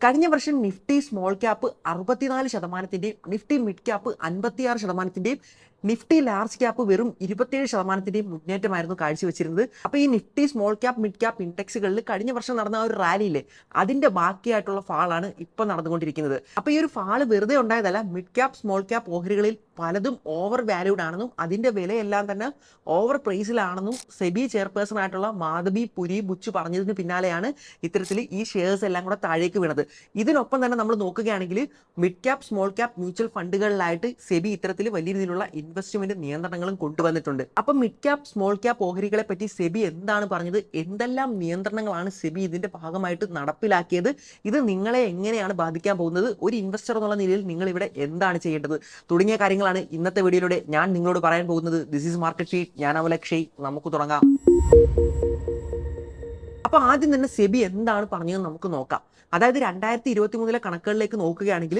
കഴിഞ്ഞ വർഷം Nifty small cap അറുപത്തിനാല് ശതമാനത്തിന്റെയും നിഫ്റ്റി മിഡ് ക്യാപ്പ് അൻപത്തിയാറ് ശതമാനത്തിന്റെയും നിഫ്റ്റി ലാർജ് ക്യാപ്പ് വെറും ഇരുപത്തിയേഴ് ശതമാനത്തിന്റെയും മുന്നേറ്റമായിരുന്നു കാഴ്ചവെച്ചിരുന്നത്. അപ്പോൾ ഈ Nifty small cap mid cap ഇൻഡെക്സുകളിൽ കഴിഞ്ഞ വർഷം നടന്ന ഒരു റാലിയില്ലേ അതിന്റെ ബാക്കിയായിട്ടുള്ള ഫാളാണ് ഇപ്പൊ നടന്നുകൊണ്ടിരിക്കുന്നത്. അപ്പോൾ ഈ ഒരു ഫാൾ വെറുതെ ഉണ്ടായതല്ല മിഡ് ക്യാപ്പ് സ്മോൾ ക്യാപ്പ് ഓഹരികളിൽ പലതും ഓവർ വാല്യൂഡ് ആണെന്നും അതിന്റെ വിലയെല്ലാം തന്നെ ഓവർ പ്രൈസിലാണെന്നും സെബി ചെയർപേഴ്സൺ ആയിട്ടുള്ള മാധബി പുരി ബുച്ച് പറഞ്ഞതിന് പിന്നാലെയാണ് ഇത്തരത്തിൽ ഈ ഷെയർസ് എല്ലാം കൂടെ താഴേക്ക് വീണത്. ഇതിനൊപ്പം തന്നെ നമ്മൾ നോക്കുകയാണെങ്കിൽ mid cap small cap mutual ഫണ്ടുകളിലായിട്ട് SEBI ഇത്തരത്തിൽ വലിയ രീതിയിലുള്ള ഇൻവെസ്റ്റ്മെന്റ് നിയന്ത്രണങ്ങളും കൊണ്ടുവന്നിട്ടുണ്ട്. അപ്പം മിഡ് ക്യാപ് സ്മോൾ ക്യാപ് ഓഹരികളെ പറ്റി സെബി എന്താണ് പറഞ്ഞത്? എന്തെല്ലാം നിയന്ത്രണങ്ങളാണ് സെബി ഇതിന്റെ ഭാഗമായിട്ട് നടപ്പിലാക്കിയത്? ഇത് നിങ്ങളെ എങ്ങനെയാണ് ബാധിക്കാൻ പോകുന്നത്? ഒരു ഇൻവെസ്റ്റർ എന്നുള്ള നിലയിൽ നിങ്ങൾ ഇവിടെ എന്താണ് ചെയ്യേണ്ടത്? തുടങ്ങിയ കാര്യങ്ങളാണ് ഇന്നത്തെ വീഡിയോയിലൂടെ ഞാൻ നിങ്ങളോട് പറയാൻ പോകുന്നത്. ദിസ് ഈസ് മാർക്കറ്റ് ഷീറ്റ് ഞാൻ അവലക്ഷയ് നമുക്ക് തുടങ്ങാം. അപ്പൊ ആദ്യം തന്നെ സെബി എന്താണ് പറഞ്ഞതെന്ന് നമുക്ക് നോക്കാം. അതായത് രണ്ടായിരത്തി ഇരുപത്തി മൂന്നിലെ കണക്കുകളിലേക്ക് നോക്കുകയാണെങ്കിൽ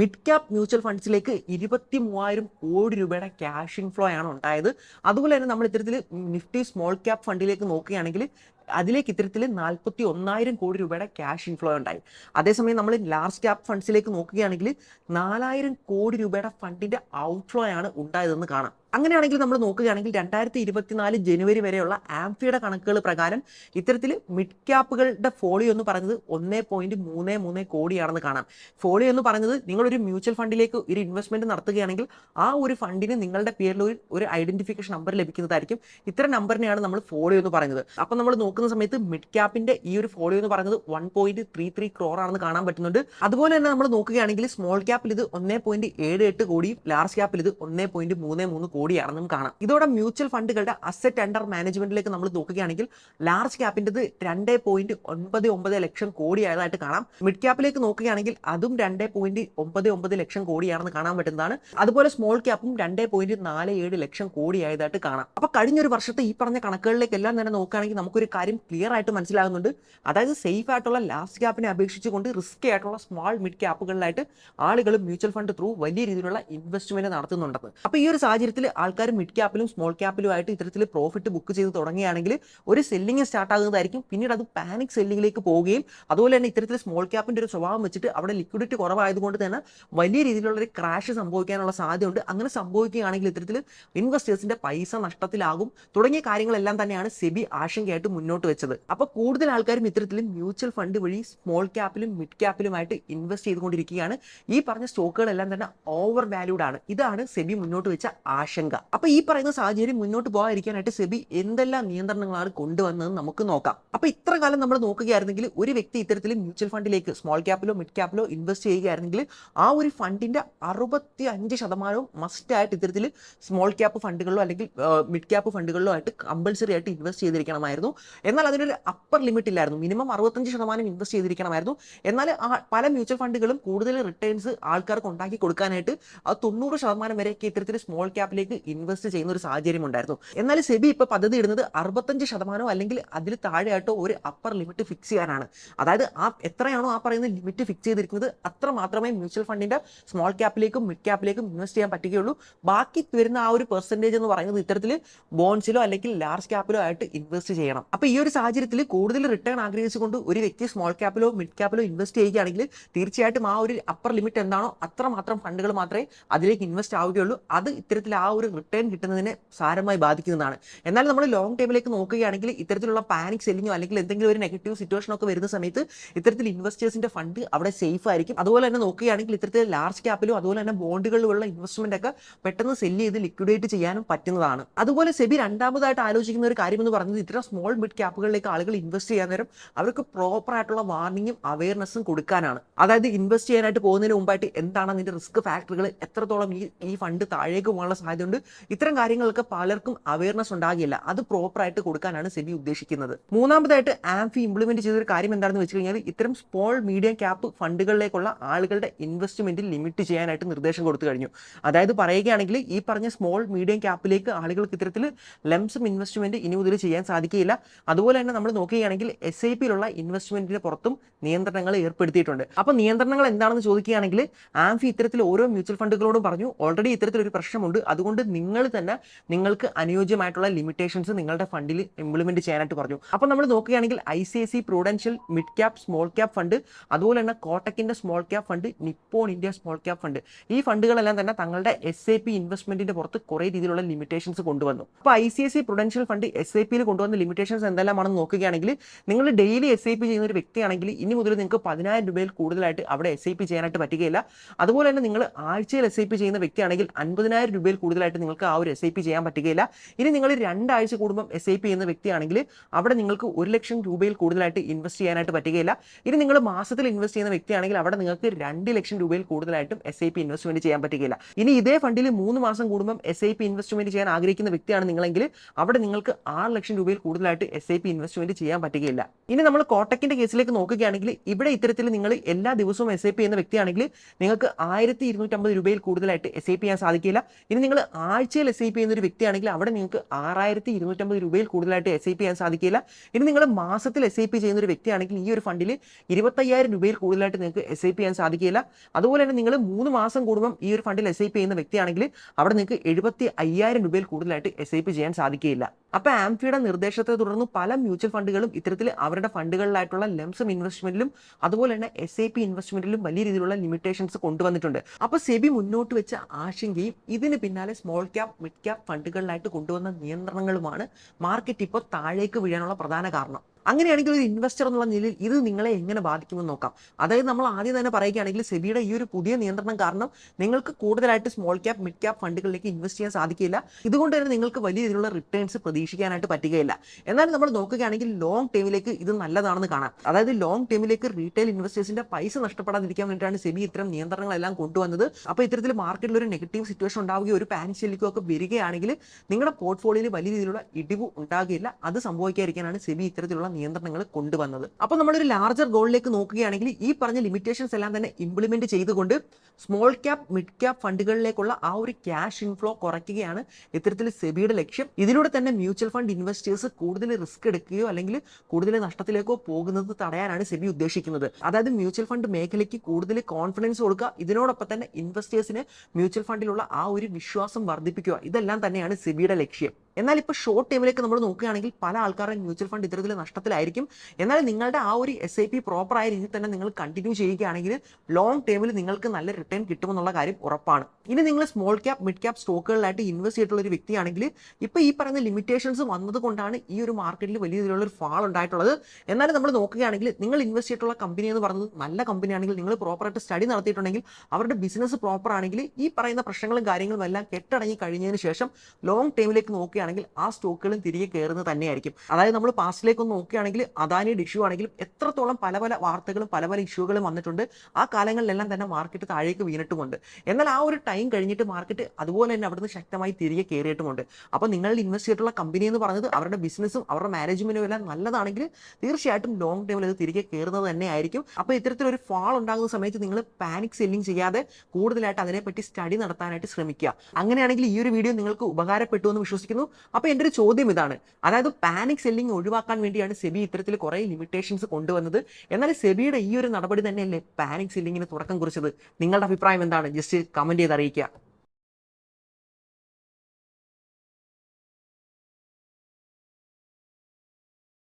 മിഡ് ക്യാപ് മ്യൂച്വൽ ഫണ്ട്സിലേക്ക് ഇരുപത്തി മൂവായിരം കോടി രൂപയുടെ ക്യാഷ് ഇൻഫ്ലോ ആണ് ഉണ്ടായത്. അതുപോലെ തന്നെ നമ്മൾ ഇത്തരത്തിൽ നിഫ്റ്റി സ്മോൾ ക്യാപ് ഫണ്ടിലേക്ക് നോക്കുകയാണെങ്കിൽ അതിലേക്ക് ഇത്തരത്തിൽ നാൽപ്പത്തി ഒന്നായിരം കോടി രൂപയുടെ ക്യാഷ് ഇൻഫ്ലോ ഉണ്ടായി. അതേസമയം നമ്മൾ ലാർജ് ക്യാപ് ഫണ്ട്സിലേക്ക് നോക്കുകയാണെങ്കിൽ നാലായിരം കോടി രൂപയുടെ ഫണ്ടിന്റെ ഔട്ട്ഫ്ലോ ആണ് ഉണ്ടായതെന്ന് കാണാം. അങ്ങനെയാണെങ്കിൽ നമ്മൾ നോക്കുകയാണെങ്കിൽ രണ്ടായിരത്തി ഇരുപത്തിനാല് ജനുവരി വരെയുള്ള ആംഫിയുടെ കണക്കുകൾ പ്രകാരം ഇത്തരത്തിൽ മിഡ് ക്യാപ്പുകളുടെ ഫോളിയോ എന്ന് പറയുന്നത് ഒന്നേ പോയിന്റ് മൂന്ന് മൂന്ന് കോടിയാണെന്ന് കാണാം. ഫോളിയോ എന്ന് പറഞ്ഞത് നിങ്ങൾ ഒരു മ്യൂച്വൽ ഫണ്ടിലേക്ക് ഒരു ഇൻവെസ്റ്റ്മെന്റ് നടത്തുകയാണെങ്കിൽ ആ ഒരു ഫണ്ടിന് നിങ്ങളുടെ പേരിൽ ഒരു ഒരു ഐഡന്റിഫിക്കേഷൻ നമ്പർ ലഭിക്കുന്നതായിരിക്കും. ഇത്തരം നമ്പറിനെയാണ് നമ്മൾ ഫോളിയോ എന്ന് പറയുന്നത്. അപ്പം നമ്മൾ നോക്കുന്ന സമയത്ത് മിഡ് ക്യാപ്പിന്റെ ഈ ഒരു ഫോളിയോ എന്ന് പറയുന്നത് one point three three crore ആണെന്ന് കാണാൻ പറ്റുന്നുണ്ട്. അതുപോലെ തന്നെ നമ്മൾ നോക്കുകയാണെങ്കിൽ സ്മോൾ ക്യാപ്പിൽ ഇത് ഒന്നേ പോയിന്റ് ഏഴ് എട്ട് കോടിയും ലാർജ് ക്യാപ്പിൽ ഇത് ഒന്നേ പോയിന്റ് മൂന്ന് മൂന്ന് കോടിയാണെന്നും കാണാം. ഇതോടെ മ്യൂച്വൽ ഫണ്ടുകളുടെ അസറ്റ് അണ്ടർ മാനേജ്മെന്റിലേക്ക് നമ്മൾ നോക്കുകയാണെങ്കിൽ ലാർജ് ക്യാപ്പിന്റെത് രണ്ട് പോയിന്റ് ഒൻപത് ഒമ്പത് ലക്ഷം കോടിയായതായിട്ട് കാണാം. മിഡ് ക്യാപ്പിലേക്ക് നോക്കുകയാണെങ്കിൽ അതും രണ്ട് പോയിന്റ് ഒമ്പത് ഒമ്പത് ലക്ഷം കോടിയാണെന്ന് കാണാൻ പറ്റുന്നതാണ്. അതുപോലെ സ്മോൾ ക്യാപ്പും രണ്ട് പോയിന്റ് നാല് ഏഴ് ലക്ഷം കോടിയായതായിട്ട് കാണാം. അപ്പൊ കഴിഞ്ഞൊരു വർഷത്തെ ഈ പറഞ്ഞ കണക്കുകളിലേക്കെല്ലാം തന്നെ നോക്കുകയാണെങ്കിൽ നമുക്കൊരു കാര്യം ക്ലിയർ ആയിട്ട് മനസ്സിലാകുന്നുണ്ട്. അതായത് സേഫ് ആയിട്ടുള്ള ലാർജ് ക്യാപ്പിനെ അപേക്ഷിച്ചുകൊണ്ട് റിസ്ക് ആയിട്ടുള്ള സ്മോൾ മിഡ് ക്യാപ്പുകളിലായിട്ട് ആളുകൾ മ്യൂച്വൽ ഫണ്ട് ത്രൂ വലിയ രീതിയിലുള്ള ഇൻവെസ്റ്റ്മെന്റ് നടത്തുന്നുണ്ടെന്ന്. അപ്പൊ ഈ ഒരു സാഹചര്യത്തിൽ ആൾക്കാർ മിഡ് ക്യാപ്പിലും സ്മോൾ ക്യാപ്പിലും ആയിട്ട് ഇത്തരത്തിൽ പ്രോഫിറ്റ് ബുക്ക് ചെയ്ത് തുടങ്ങുകയാണെങ്കിൽ ഒരു സെല്ലിംഗ് സ്റ്റാർട്ട് ആകുന്നതായിരിക്കും. പിന്നീട് അത് പാനിക് സെല്ലിംഗിലേക്ക് പോവുകയും അതുപോലെ തന്നെ ഇത്തരത്തിൽ സ്മോൾ ക്യാപ്പിന്റെ ഒരു സ്വഭാവം വെച്ചിട്ട് അവിടെ ലിക്വിഡിറ്റി കുറവായതുകൊണ്ട് തന്നെ വലിയ രീതിയിലുള്ള ഒരു ക്രാഷ് സംഭവിക്കാനുള്ള സാധ്യതയുണ്ട്. അങ്ങനെ സംഭവിക്കുകയാണെങ്കിൽ ഇത്തരത്തിൽ ഇൻവെസ്റ്റേഴ്സിന്റെ പൈസ നഷ്ടത്തിലാകും. തുടങ്ങിയ കാര്യങ്ങളെല്ലാം തന്നെയാണ് സെബി ആശങ്കയായിട്ട് മുന്നോട്ട് വെച്ചത്. അപ്പൊ കൂടുതൽ ആൾക്കാരും ഇത്തരത്തിൽ മ്യൂച്വൽ ഫണ്ട് വഴി സ്മോൾ ക്യാപ്പിലും മിഡ് ക്യാപ്പിലുമായിട്ട് ഇൻവെസ്റ്റ് ചെയ്തുകൊണ്ടിരിക്കുകയാണ്. ഈ പറഞ്ഞ സ്റ്റോക്കുകളെല്ലാം തന്നെ ഓവർ വാല്യൂഡ് ആണ്. ഇതാണ് സെബി മുന്നോട്ട് വെച്ച ആശങ്ക അപ്പൊ ഈ പറയുന്ന സാഹചര്യം മുന്നോട്ട് പോകാതിരിക്കാനായിട്ട് സെബി എന്തെല്ലാം നിയന്ത്രണങ്ങളാണ് കൊണ്ടുവന്നതെന്ന് നമുക്ക് നോക്കാം. അപ്പൊ ഇത്ര കാലം നമ്മൾ നോക്കുകയായിരുന്നെങ്കിൽ ഒരു വ്യക്തി ഇത്തരത്തിൽ മ്യൂച്വൽ ഫണ്ടിലേക്ക് സ്മോൾ ക്യാപ്പിലോ മിഡ് ക്യാപ്പിലോ ഇൻവെസ്റ്റ് ചെയ്യുകയായിരുന്നെങ്കിൽ ആ ഒരു ഫണ്ടിന്റെ അറുപത്തി അഞ്ച് ശതമാനവും മസ്റ്റ് ആയിട്ട് ഇത്തരത്തിൽ സ്മോൾ ക്യാപ്പ് ഫണ്ടുകളിലോ അല്ലെങ്കിൽ മിഡ് ക്യാപ്പ് ഫണ്ടുകളിലോ ആയിട്ട് കമ്പൽസറി ആയിട്ട് ഇൻവെസ്റ്റ് ചെയ്തിരിക്കണമായിരുന്നു. എന്നാൽ അതിനൊരു അപ്പർ ലിമിറ്റ് ഇല്ലായിരുന്നു. മിനിമം അറുപത്തഞ്ച് ശതമാനം ഇൻവെസ്റ്റ് ചെയ്തിരിക്കണമായിരുന്നു. എന്നാൽ പല മ്യൂച്വൽ ഫണ്ടുകളും കൂടുതൽ റിട്ടേൺസ് ആൾക്കാർക്ക് ഉണ്ടാക്കി കൊടുക്കാനായിട്ട് ആ തൊണ്ണൂറ് ശതമാനം വരെയൊക്കെ ഇത്തരത്തിൽ സ്മോൾ ക്യാപ്പിലേക്ക് ഇൻവെസ്റ്റ് ചെയ്യുന്ന ഒരു സാഹചര്യം ഉണ്ടായിരുന്നു. എന്നാൽ സെബി ഇപ്പോൾ പദ്ധതി ഇടുന്നത് അറുപത്തഞ്ച് ശതമാനമോ അല്ലെങ്കിൽ അതിൽ താഴെയായിട്ടോ ഒരു അപ്പർ ലിമിറ്റ് ഫിക്സ് ചെയ്യാനാണ്. അതായത് ആ എത്രയാണോ ആ പറയുന്ന ലിമിറ്റ് ഫിക്സ് ചെയ്തിരിക്കുന്നത് അത്ര മാത്രമേ മ്യൂച്വൽ ഫണ്ടിന്റെ സ്മോൾ ക്യാപ്പിലേക്കും മിഡ് ക്യാപ്പിലേക്കും ഇൻവെസ്റ്റ് ചെയ്യാൻ പറ്റുകയുള്ളൂ. ബാക്കി വരുന്ന ആ ഒരു പെർസെന്റേജ് എന്ന് പറയുന്നത് ഇത്തരത്തിൽ ബോൺസിലോ അല്ലെങ്കിൽ ലാർജ് ക്യാപ്പിലോ ആയിട്ട് ഇൻവെസ്റ്റ് ചെയ്യണം. അപ്പോൾ ഈ ഒരു സാഹചര്യത്തിൽ കൂടുതൽ റിട്ടേൺ ആഗ്രഹിച്ചുകൊണ്ട് ഒരു വ്യക്തി സ്മോൾ ക്യാപ്പിലോ മിഡ് ക്യാപ്പിലോ ഇൻവെസ്റ്റ് ചെയ്യുകയാണെങ്കിൽ തീർച്ചയായിട്ടും ആ ഒരു അപ്പർ ലിമിറ്റ് എന്താണോ അത്ര മാത്രം ഫണ്ടുകൾ മാത്രമേ അതിലേക്ക് ഇൻവെസ്റ്റ് ആവുകയുള്ളൂ. അത് ഇത്തരത്തിൽ ആ ഒരു റിട്ടേൺ കിട്ടുന്നതിനെ സാരമായി ബാധിക്കുന്നതാണ്. എന്നാൽ നമ്മൾ ലോങ് ടൈമിലേക്ക് നോക്കുകയാണെങ്കിൽ ഇത്തരത്തിലുള്ള പാനിക് സെല്ലിങ്ങോ അല്ലെങ്കിൽ എന്തെങ്കിലും ഒരു നെഗറ്റീവ് സിറ്റുവേഷൻ ഒക്കെ വരുന്ന സമയത്ത് ഇത്തരത്തിൽ ഇൻവെസ്റ്റേഴ്സിന്റെ ഫണ്ട് അവിടെ സേഫ് ആയിരിക്കും. അതുപോലെ തന്നെ നോക്കുകയാണെങ്കിൽ ഇത്തരത്തിൽ ലാർജ് ക്യാപ്പിലും അതുപോലെ തന്നെ ബോണ്ടുകളിലുള്ള ഇൻവെസ്റ്റ്മെന്റ് ഒക്കെ പെട്ടെന്ന് സെല്ല് ചെയ്ത് ലിക്വിഡേറ്റ് ചെയ്യാനും പറ്റുന്നതാണ്. അതുപോലെ സെബി രണ്ടാമതായിട്ട് ആലോചിക്കുന്ന ഒരു കാര്യം എന്ന് പറയുന്നത് ഇത്തരം സ്മോൾ മിഡ് ക്യാപ്പുകളിലേക്ക് ആളുകൾ ഇൻവെസ്റ്റ് ചെയ്യാൻ നേരം അവർക്ക് പ്രോപ്പർ ആയിട്ടുള്ള വാർണിംഗും അവയർനെസ്സും കൊടുക്കാനാണ്. അതായത് ഇൻവെസ്റ്റ് ചെയ്യാനായിട്ട് പോകുന്നതിന് മുമ്പായിട്ട് എന്താണ് അതിന്റെ റിസ്ക് ഫാക്ടറുകൾ എത്രത്തോളം ഈ ഈ ഫണ്ട് താഴേക്ക് പോകാനുള്ള സാധ്യതയുണ്ട് ഇത്തരം കാര്യങ്ങൾക്ക് പലർക്കും അവയർനെസ് ഉണ്ടാകില്ല. അത് പ്രോപ്പർ ആയിട്ട് കൊടുക്കാനാണ് സെബി ഉദ്ദേശിക്കുന്നത്. മൂന്നാമതായിട്ട് ആംഫി ഇംപ്ലിമെന്റ് ചെയ്ത ഒരു കാര്യം എന്താണെന്ന് വെച്ച് കഴിഞ്ഞാൽ ഇത്തരം സ്മോൾ മീഡിയം ക്യാപ്പ് ഫണ്ടുകളിലേക്കുള്ള ആളുകളുടെ ഇൻവെസ്റ്റ്മെന്റ് ലിമിറ്റ് ചെയ്യാനായിട്ട് നിർദ്ദേശം കൊടുത്തു കഴിഞ്ഞു. അതായത് പറയുകയാണെങ്കിൽ ഈ പറഞ്ഞ സ്മോൾ മീഡിയം ക്യാപ്പിലേക്ക് ആളുകൾക്ക് ഇത്തരത്തിൽ ലംസം ഇൻവെസ്റ്റ്മെന്റ് ഇനി മുതൽ ചെയ്യാൻ സാധിക്കുകയില്ല. അതുപോലെ തന്നെ നമ്മൾ നോക്കുകയാണെങ്കിൽ എസ് ഐ പിയിലുള്ള ഇൻവെസ്റ്റ്മെന്റിന് പുറത്തും നിയന്ത്രണങ്ങൾ ഏർപ്പെടുത്തിയിട്ടുണ്ട്. അപ്പോൾ നിയന്ത്രണങ്ങൾ എന്താണെന്ന് ചോദിക്കുകയാണെങ്കിൽ ആംഫി ഇത്തരത്തിൽ ഓരോ മ്യൂച്വൽ ഫണ്ടുകളോടും പറഞ്ഞു. ഓൾറെഡി ഇത്തരത്തിലൊരു പ്രശ്നമുണ്ട്. അതുകൊണ്ട് അതുകൊണ്ട് നിങ്ങൾ തന്നെ നിങ്ങൾക്ക് അനുയോജ്യമായിട്ടുള്ള ലിമിറ്റേഷൻസ് നിങ്ങളുടെ ഫണ്ടിൽ ഇംപ്ലിമെന്റ് ചെയ്യാനായിട്ട് പറഞ്ഞു. അപ്പോൾ നമ്മൾ നോക്കുകയാണെങ്കിൽ I C I C Prudential mid cap small cap fund അതുപോലെ തന്നെ കോട്ടക്കിന്റെ small cap fund Nippon India small cap fund ഈ ഫണ്ടുകളെല്ലാം തന്നെ തങ്ങളുടെ എസ് എ പി ഇൻവെസ്റ്റ്മെന്റിന്റെ പുറത്ത് കുറേ രീതിയിലുള്ള ലിമിറ്റേഷൻസ് കൊണ്ടുവന്നു. അപ്പോൾ I C I C Prudential fund S I പിയിൽ കൊണ്ടുവന്ന ലിമിറ്റേഷൻസ് എന്തെല്ലാമാണെന്ന് നോക്കുകയാണെങ്കിൽ നിങ്ങൾ ഡെയിലി എസ് ഐ പി ചെയ്യുന്ന ഒരു വ്യക്തിയാണെങ്കിൽ ഇനി മുതൽ നിങ്ങൾക്ക് പതിനായിരം രൂപയിൽ കൂടുതലായിട്ട് അവിടെ എസ് ഐ പി ചെയ്യാനായിട്ട് പറ്റുകയില്ല. അതുപോലെ തന്നെ നിങ്ങൾ ആഴ്ചയിൽ എസ് ഐ പി ചെയ്യുന്ന വ്യക്തിയാണെങ്കിൽ അൻപതിനായിരം രൂപയിൽ കൂടുതലായിട്ട് നിങ്ങൾക്ക് ആ ഒരു എസ് ഐ പി ചെയ്യാൻ പറ്റുകയില്ല. ഇനി നിങ്ങൾ രണ്ടാഴ്ച കൂടുമ്പോൾ എസ് ഐ പി ചെയ്യുന്ന വ്യക്തിയാണെങ്കിൽ അവിടെ നിങ്ങൾക്ക് ഒരു ലക്ഷം രൂപയിൽ കൂടുതലായിട്ട് ഇൻവെസ്റ്റ് ചെയ്യാനായിട്ട് പറ്റുകയില്ല. ഇനി നിങ്ങൾ മാസത്തിൽ ഇൻവെസ്റ്റ് ചെയ്യുന്ന വ്യക്തിയാണെങ്കിൽ അവിടെ നിങ്ങൾക്ക് രണ്ട് ലക്ഷം രൂപയിൽ കൂടുതലായിട്ടും എസ് ഐ പി ഇൻവെസ്റ്റ്മെന്റ് ചെയ്യാൻ പറ്റുകയില്ല. ഇനി ഇതേ ഫണ്ടിൽ മൂന്ന് മാസം കൂടുമ്പോൾ എസ് ഐ പി ഇൻവെസ്റ്റ്മെന്റ് ചെയ്യാൻ ആഗ്രഹിക്കുന്ന വ്യക്തിയാണ് നിങ്ങളെങ്കിൽ അവിടെ നിങ്ങൾക്ക് ആറ് ലക്ഷം രൂപയിൽ കൂടുതലായിട്ട് എസ് ഐ പി ഇൻവെസ്റ്റ്മെന്റ് ചെയ്യാൻ പറ്റുകയില്ല. ഇനി നമ്മൾ കോട്ടക്കിന്റെ കേസിലേക്ക് നോക്കുകയാണെങ്കിൽ ഇവിടെ ഇത്തരത്തിൽ നിങ്ങൾ എല്ലാ ദിവസവും എസ് ഐ പി ചെയ്യുന്ന വ്യക്തിയാണെങ്കിൽ നിങ്ങൾക്ക് ആയിരത്തി ഇരുന്നൂറ്റമ്പത് രൂപയിൽ കൂടുതലായിട്ട് എസ് ഐ പി ചെയ്യാൻ സാധിക്കില്ല. ഇനി നിങ്ങൾ ആഴ്ചയിൽ എസ് ഐ പി ചെയ്യുന്ന ഒരു വ്യക്തിയാണെങ്കിൽ അവിടെ നിങ്ങൾക്ക് ആറായിരത്തി ഇരുന്നൂറ്റമ്പത് രൂപയിൽ കൂടുതലായിട്ട് എസ് ഐ പി ചെയ്യാൻ സാധിക്കില്ല. ഇനി നിങ്ങൾ മാസത്തിൽ എസ് ഐ പി ചെയ്യുന്ന ഒരു വ്യക്തിയാണെങ്കിൽ ഈ ഒരു ഫണ്ടിൽ ഇരുപത്തയ്യായിരം രൂപയിൽ കൂടുതലായിട്ട് നിങ്ങൾക്ക് എസ് ഐ പി ചെയ്യാൻ സാധിക്കില്ല. അതുപോലെ തന്നെ നിങ്ങൾ മൂന്ന് മാസം കൂടുമ്പം ഈ ഒരു ഫണ്ടിൽ എസ് ഐ പി ചെയ്യുന്ന വ്യക്തിയാണെങ്കിൽ അവിടെ നിങ്ങൾക്ക് എഴുപത്തി അയ്യായിരം രൂപയിൽ കൂടുതലായിട്ട് എസ് ഐ പി ചെയ്യാൻ സാധിക്കുകയില്ല അപ്പോൾ ആംഫിയുടെ നിർദ്ദേശത്തെ തുടർന്ന് പല മ്യൂച്വൽ ഫണ്ടുകളും ഇത്തരത്തിൽ അവരുടെ ഫണ്ടുകളിലായിട്ടുള്ള ലംസം ഇൻവെസ്റ്റ്മെന്റിലും അതുപോലെ തന്നെ എസ് ഐ പി ഇൻവെസ്റ്റ്മെന്റിലും വലിയ രീതിയിലുള്ള ലിമിറ്റേഷൻസ് കൊണ്ടുവന്നിട്ടുണ്ട്. അപ്പോൾ സെബി മുന്നോട്ട് വെച്ച ആശങ്കയും ഇതിന് പിന്നാലെ സ്മോൾ ക്യാപ് മിഡ് ക്യാപ് ഫണ്ടുകളിലായിട്ട് കൊണ്ടുവന്ന നിയന്ത്രണങ്ങളുമാണ് മാർക്കറ്റ് ഇപ്പോൾ താഴേക്ക് വീഴാനുള്ള പ്രധാന കാരണം. അങ്ങനെയാണെങ്കിൽ ഒരു ഇൻവെസ്റ്റർ എന്നുള്ള നിലയിൽ ഇത് നിങ്ങളെ എങ്ങനെ ബാധിക്കുമെന്ന് നോക്കാം. അതായത് നമ്മൾ ആദ്യം തന്നെ പറയുകയാണെങ്കിൽ സെബിയുടെ ഈ ഒരു പുതിയ നിയന്ത്രണം കാരണം നിങ്ങൾക്ക് കൂടുതലായിട്ട് സ്മോൾ ക്യാപ് മിഡ് ക്യാപ് ഫണ്ടുകളിലേക്ക് ഇൻവെസ്റ്റ് ചെയ്യാൻ സാധിക്കില്ല. ഇതുകൊണ്ട് തന്നെ നിങ്ങൾക്ക് വലിയ രീതിയിലുള്ള റിട്ടേൺസ് പ്രതീക്ഷിക്കാനായിട്ട് പറ്റുകയില്ല. എന്നാൽ നമ്മൾ നോക്കുകയാണെങ്കിൽ ലോങ് ടൈമിലേക്ക് ഇത് നല്ലതാണെന്ന് കാണാം. അതായത് ലോങ് ടൈമിലേക്ക് റീറ്റെയിൽ ഇൻവെസ്റ്റേഴ്സിന്റെ പൈസ നഷ്ടപ്പെടാതിരിക്കാൻ വേണ്ടിയിട്ടാണ് സെബി ഇത്തരം നിയന്ത്രണങ്ങളെല്ലാം കൊണ്ടുവന്നത്. അപ്പോൾ ഇത്തരത്തിൽ മാർക്കറ്റിൽ ഒരു നെഗറ്റീവ് സിറ്റുവേഷൻ ഉണ്ടാവുകയോ ഒരു പാനിക് ഒക്കെ വരികയാണെങ്കിൽ നിങ്ങളുടെ പോർട്ട്ഫോളിയോയിൽ വലിയ രീതിയിലുള്ള ഇടിവ് ഉണ്ടാകില്ല. അത് സംഭവിക്കാതിരിക്കാനാണ് സെബി ഇത്തരത്തിലുള്ള നിയന്ത്രണങ്ങൾ കൊണ്ടുവന്നത്. അപ്പോൾ നമ്മളൊരു ലാർജർ ഗോളിലേക്ക് നോക്കുകയാണെങ്കിൽ ഈ പറഞ്ഞ ലിമിറ്റേഷൻസ് എല്ലാം തന്നെ ഇംപ്ലിമെന്റ് ചെയ്തുകൊണ്ട് സ്മോൾ ക്യാപ് മിഡ് ക്യാപ് ഫണ്ടുകളിലേക്കുള്ള ആ ഒരു ക്യാഷ് ഇൻഫ്ലോ കുറയ്ക്കുകയാണ് ഇത്തരത്തിൽ സെബിയുടെ ലക്ഷ്യം. ഇതിലൂടെ തന്നെ മ്യൂച്വൽ ഫണ്ട് ഇൻവെസ്റ്റേഴ്സ് കൂടുതൽ റിസ്ക് എടുക്കുകയോ അല്ലെങ്കിൽ കൂടുതൽ നഷ്ടത്തിലേക്കോ പോകുന്നത് തടയാനാണ് സെബി ഉദ്ദേശിക്കുന്നത്. അതായത് മ്യൂച്വൽ ഫണ്ട് മേഖലയ്ക്ക് കൂടുതൽ കോൺഫിഡൻസ് കൊടുക്കുക ഇതിനോടൊപ്പം തന്നെ ഇൻവെസ്റ്റേഴ്സിന് മ്യൂച്വൽ ഫണ്ടിലുള്ള ആ ഒരു വിശ്വാസം വർദ്ധിപ്പിക്കുക ഇതെല്ലാം തന്നെയാണ് സെബിയുടെ ലക്ഷ്യം. എന്നാൽ ഇപ്പോൾ ഷോർട്ട് ടൈമിലേക്ക് നമ്മൾ നോക്കുകയാണെങ്കിൽ പല ആൾക്കാരുടെ മ്യൂച്വൽ ഫണ്ട് ഇത്തരത്തിൽ നഷ്ടത്തിലായിരിക്കും. എന്നാൽ നിങ്ങളുടെ ആ ഒരു എസ് ഐ പി പ്രോപ്പർ ആയ രീതിയിൽ തന്നെ നിങ്ങൾ കണ്ടിന്യൂ ചെയ്യുകയാണെങ്കിൽ ലോങ് ടൈമിൽ നിങ്ങൾക്ക് നല്ല റിട്ടേൺ കിട്ടുമെന്നുള്ള കാര്യം ഉറപ്പാണ്. ഇനി നിങ്ങൾ സ്മോൾ ക്യാപ് മിഡ് ക്യാപ് സ്റ്റോക്കുകളിലായിട്ട് ഇൻവെസ്റ്റ് ചെയ്തിട്ടുള്ള ഒരു വ്യക്തിയാണെങ്കിൽ ഇപ്പോൾ ഈ പറയുന്ന ലിമിറ്റേഷൻസ് വന്നതുകൊണ്ടാണ് ഈ ഒരു മാർക്കറ്റിൽ വലിയ രീതിയിലുള്ള ഒരു ഫാൾ ഉണ്ടായിട്ടുള്ളത്. എന്നാലും നമ്മൾ നോക്കുകയാണെങ്കിൽ നിങ്ങൾ ഇൻവെസ്റ്റ് ചെയ്തിട്ടുള്ള കമ്പനി എന്ന് പറയുന്നത് നല്ല കമ്പനിയാണെങ്കിൽ നിങ്ങൾ പ്രോപ്പറായിട്ട് സ്റ്റഡി നടത്തിയിട്ടുണ്ടെങ്കിൽ അവരുടെ ബിസിനസ് പ്രോപ്പർ ആണെങ്കിൽ ഈ പറയുന്ന പ്രശ്നങ്ങളും കാര്യങ്ങളും എല്ലാം കെട്ടടങ്ങി കഴിഞ്ഞതിന് ശേഷം ലോങ് ടൈമിലേക്ക് നോക്കുകയാണെങ്കിൽ ആ സ്റ്റോക്കുകളും തിരികെ കയറുന്നത് തന്നെയായിരിക്കും. അതായത് നമ്മൾ പാസ്റ്റിലേക്ക് ഒന്ന് നോക്കുകയാണെങ്കിൽ അദാനിയുടെ ഇഷ്യൂ ആണെങ്കിലും എത്രത്തോളം പല പല വാർത്തകളും പല പല ഇഷ്യൂകളും വന്നിട്ടുണ്ട്. ആ കാലങ്ങളിലെല്ലാം തന്നെ മാർക്കറ്റ് താഴേക്ക് വീണിട്ടുമുണ്ട്. എന്നാൽ ആ ഒരു ടൈം കഴിഞ്ഞിട്ട് മാർക്കറ്റ് അതുപോലെ തന്നെ അവിടുന്ന് ശക്തമായി തിരികെ കയറിയിട്ടുമുണ്ട് അപ്പോൾ നിങ്ങളുടെ ഇൻവെസ്റ്റ് ചെയ്തിട്ടുള്ള കമ്പനി എന്ന് പറഞ്ഞത് അവരുടെ ബിസിനസ്സും അവരുടെ മാനേജ്മെന്റും എല്ലാം നല്ലതാണെങ്കിൽ തീർച്ചയായിട്ടും ലോങ് ടേമിൽ അത് തിരികെ കയറുന്നത് തന്നെയായിരിക്കും. അപ്പോൾ ഇത്തരത്തിലൊരു ഫാൾ ഉണ്ടാകുന്ന സമയത്ത് നിങ്ങൾ പാനിക് സെല്ലിംഗ് ചെയ്യാതെ കൂടുതലായിട്ട് അതിനെപ്പറ്റി സ്റ്റഡി നടത്താനായിട്ട് ശ്രമിക്കുക. അങ്ങനെയാണെങ്കിൽ ഈ ഒരു വീഡിയോ നിങ്ങൾക്ക് ഉപകാരപ്പെട്ടു എന്ന് വിശ്വസിക്കുന്നു. അപ്പോൾ എന്റെ ഒരു ചോദ്യം ഇതാണ്. അതായത് പാനിക് സെല്ലിംഗ് ഒഴിവാക്കാൻ വേണ്ടിയാണ് സെബി ഇത്തരത്തിൽ കുറേ ലിമിറ്റേഷൻസ് കൊണ്ടുവന്നത്. എന്നാൽ സെബിയുടെ ഈ ഒരു നടപടി തന്നെയല്ലേ പാനിക് സെല്ലിങ്ങിന് തുടക്കം കുറിച്ചത്? നിങ്ങളുടെ അഭിപ്രായം എന്താണ്? ജസ്റ്റ് കമന്റ് ചെയ്ത് അറിയിക്കുക.